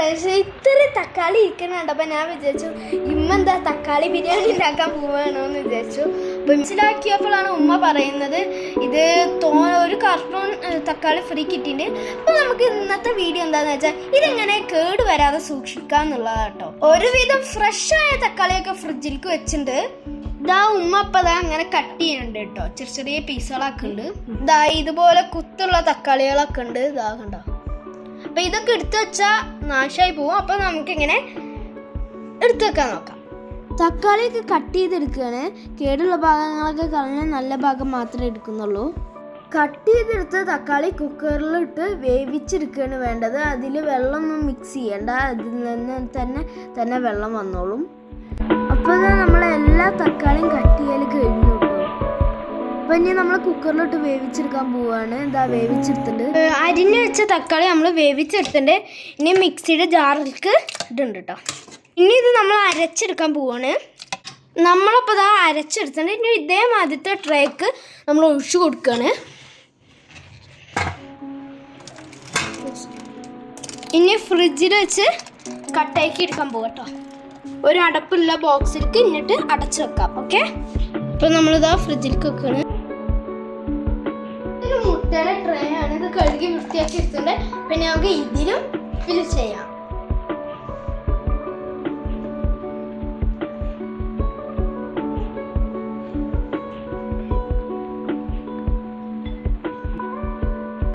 Friends ഇത്ര തക്കാളി ഇരിക്കുന്ന കണ്ടപ്പോൾ ഞാൻ വിചാരിച്ചു ഇമ്മ എന്താ തക്കാളി ബിരിയാണി ഉണ്ടാക്കാൻ പോവാണോ എന്ന് വിചാരിച്ചു. അപ്പം മനസ്സിലാക്കിയപ്പോഴാണ് ഉമ്മ പറയുന്നത് ഇത് തോ ഒരു കാർട്ടൂൺ തക്കാളി ഫ്രീ കിട്ടിയിട്ടുണ്ട്. അപ്പം നമുക്ക് ഇന്നത്തെ വീഡിയോ എന്താണെന്ന് വെച്ചാൽ ഇതെങ്ങനെ കേട് വരാതെ സൂക്ഷിക്കുക എന്നുള്ളതാണ് കേട്ടോ. ഒരുവിധം ഫ്രഷായ തക്കാളിയൊക്കെ ഫ്രിഡ്ജിലേക്ക് വെച്ചിട്ടുണ്ട്. ഇതാ ഉമ്മ അപ്പം ഇതാ അങ്ങനെ കട്ട് ചെയ്യുന്നുണ്ട് കേട്ടോ. ചെറിയ ചെറിയ പീസുകളൊക്കെ ഉണ്ട്. ഇതാ ഇതുപോലെ കുത്തുള്ള തക്കാളികളൊക്കെ ഉണ്ട്. ഇതാ കണ്ടോ. അപ്പൊ ഇതൊക്കെ എടുത്തു വെച്ചാൽ നാശമായി പോവും. അപ്പൊ നമുക്കിങ്ങനെ എടുത്തു വെക്കാൻ നോക്കാം. തക്കാളിയൊക്കെ കട്ട് ചെയ്തെടുക്കുകയാണ്. കേടുള്ള ഭാഗങ്ങളൊക്കെ കളഞ്ഞ നല്ല ഭാഗം മാത്രമേ എടുക്കുന്നുള്ളൂ. കട്ട് ചെയ്തെടുത്ത തക്കാളി കുക്കറിലിട്ട് വേവിച്ചെടുക്കുകയാണ് വേണ്ടത്. അതിൽ വെള്ളമൊന്നും മിക്സ് ചെയ്യേണ്ട. അതിൽ നിന്ന് തന്നെ തന്നെ വെള്ളം വന്നോളും. അപ്പോൾ നമ്മൾ എല്ലാ തക്കാളിയും കട്ട് ചെയ്യൽ കേട്ടോ അപ്പൊ ഇനി നമ്മൾ കുക്കറിലോട്ട് വേവിച്ചെടുക്കാൻ പോവാണ്. എന്താ വേവിച്ചെടുത്തിട്ടുണ്ട് അരിഞ്ഞു വെച്ച തക്കാളി നമ്മൾ വേവിച്ചെടുത്തിട്ടുണ്ട്. ഇനി മിക്സിയുടെ ജാറിലേക്ക് ഇടുന്നുണ്ട് കേട്ടോ. ഇനി ഇത് നമ്മൾ അരച്ചെടുക്കാൻ പോവാണ്. നമ്മളപ്പോൾ ഇതാ അരച്ചെടുത്തിട്ട് ഇനി ഇതേമാതിരത്തെ ട്രേക്ക് നമ്മൾ ഒഴിച്ചു കൊടുക്കുകയാണ് ഇനി ഫ്രിഡ്ജിൽ വെച്ച് കട്ടാക്കി എടുക്കാൻ പോകട്ടോ ഒരു അടപ്പുള്ള ബോക്സിലേക്ക് ഇന്നിട്ട് അടച്ചു വെക്കാം. ഓക്കെ ഇപ്പം നമ്മളിതാ ഫ്രിഡ്ജിലേക്ക് വെക്കാണ്. കഴുകി വൃത്തിയാക്കി എടുത്തിട്ടുണ്ട്. പിന്നെ നമുക്ക് ഇതിലും ഫിൽ ചെയ്യാം.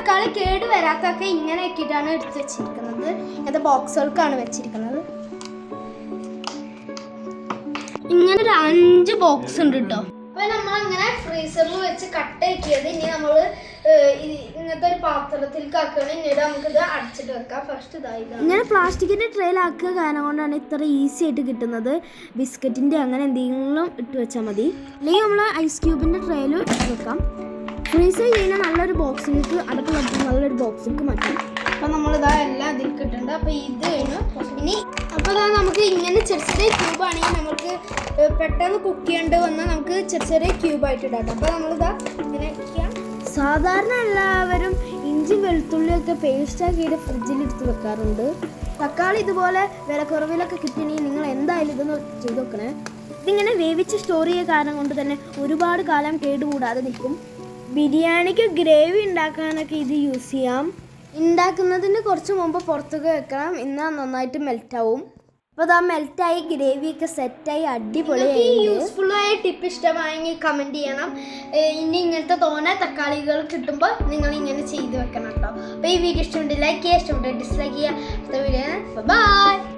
കളി കേട് വരാത്തൊക്കെ ഇങ്ങനെ ആക്കിയിട്ടാണ് എടുത്ത് വെച്ചിരിക്കുന്നത്. ഇങ്ങനത്തെ ബോക്സുകൾക്കാണ് വെച്ചിരിക്കുന്നത്. ഇങ്ങനെ ഒരു അഞ്ച് ബോക്സ് ഉണ്ട് കേട്ടോ അപ്പൊ നമ്മൾ അങ്ങനെ ഫ്രീസറിൽ വെച്ച് കട്ടാക്കിയത് ഇനി ഇങ്ങനത്തെ ഒരു പാത്രത്തിലേക്ക് ആക്കുകയാണ് നമുക്കിത് അടച്ചിട്ട് വെക്കാം. ഫസ്റ്റ് ഇതായി ഇങ്ങനെ പ്ലാസ്റ്റിക്കിന്റെ ട്രെയിലാക്കുക കാരണം കൊണ്ടാണ് ഇത്ര ഈസി ആയിട്ട് കിട്ടുന്നത്. ബിസ്ക്കറ്റിന്റെ അങ്ങനെ എന്തെങ്കിലും ഇട്ട് വെച്ചാൽ മതി. അല്ലെങ്കിൽ നമ്മൾ ഐസ് ക്യൂബിന്റെ ട്രെയിൽ ഇട്ട് വെക്കാം. ഫ്രീസർ ചെയ്യുന്ന നല്ലൊരു ബോക്സിലേക്ക് അടക്കം നല്ലൊരു ബോക്സിലേക്ക് മാറ്റാം അപ്പൊ നമ്മളിതാ എല്ലാം അതിൽ കിട്ടുന്നുണ്ട് അപ്പൊ ഇത് കഴിഞ്ഞു. ഇനി അപ്പൊ ഇതാ നമുക്ക് ഇങ്ങനെ ചെറിയ ചെറിയ ക്യൂബ് ആണെങ്കിൽ നമുക്ക് പെട്ടെന്ന് കുക്ക് ചെയ്യേണ്ടി വന്നാൽ നമുക്ക് ചെറിയ ചെറിയ ക്യൂബ് ആയിട്ട് ഇടാം അപ്പൊ നമ്മളിതാ ഇങ്ങനെ സാധാരണ എല്ലാവരും ഇഞ്ചി വെളുത്തുള്ളിയൊക്കെ പേസ്റ്റ് ആക്കിയിട്ട് ഫ്രിഡ്ജിൽ എടുത്ത് വെക്കാറുണ്ട്. തക്കാളി ഇതുപോലെ വിലക്കുറവിലൊക്കെ കിട്ടണമെങ്കിൽ നിങ്ങൾ എന്തായാലും ഇതൊന്ന് ചെയ്ത് വെക്കണേ ഇതിങ്ങനെ വേവിച്ച് സ്റ്റോർ ചെയ്യ കാരണം കൊണ്ട് തന്നെ ഒരുപാട് കാലം കേടുകൂടാതെ നിൽക്കും. ബിരിയാണിക്ക് ഗ്രേവി ഉണ്ടാക്കാനൊക്കെ ഇത് യൂസ് ചെയ്യാം. ഉണ്ടാക്കുന്നതിന് കുറച്ച് മുമ്പ് പുറത്തൊക്കെ വെക്കണം. എന്നാൽ നന്നായിട്ട് മെൽറ്റ് ആവും. അപ്പോൾ അതാ മെൽറ്റായി ഗ്രേവി ഒക്കെ സെറ്റായി അടിപൊളിയായി യൂസ്ഫുൾ ആയ ടിപ്പ് ഇഷ്ടമായെങ്കിൽ കമന്റ് ചെയ്യണം. ഇനി ഇങ്ങനത്തെ തോനെ തക്കാളികൾ കിട്ടുമ്പോൾ നിങ്ങൾ ഇങ്ങനെ ചെയ്ത് വെക്കണം കേട്ടോ. അപ്പോൾ ഈ വീഡിയോ ഇഷ്ടമുണ്ട് ലൈക്ക് ചെയ്യുക ഇഷ്ടമുണ്ട് ഡിസ്ലൈക്ക് ചെയ്യുക. അടുത്ത വീഡിയോ ബൈ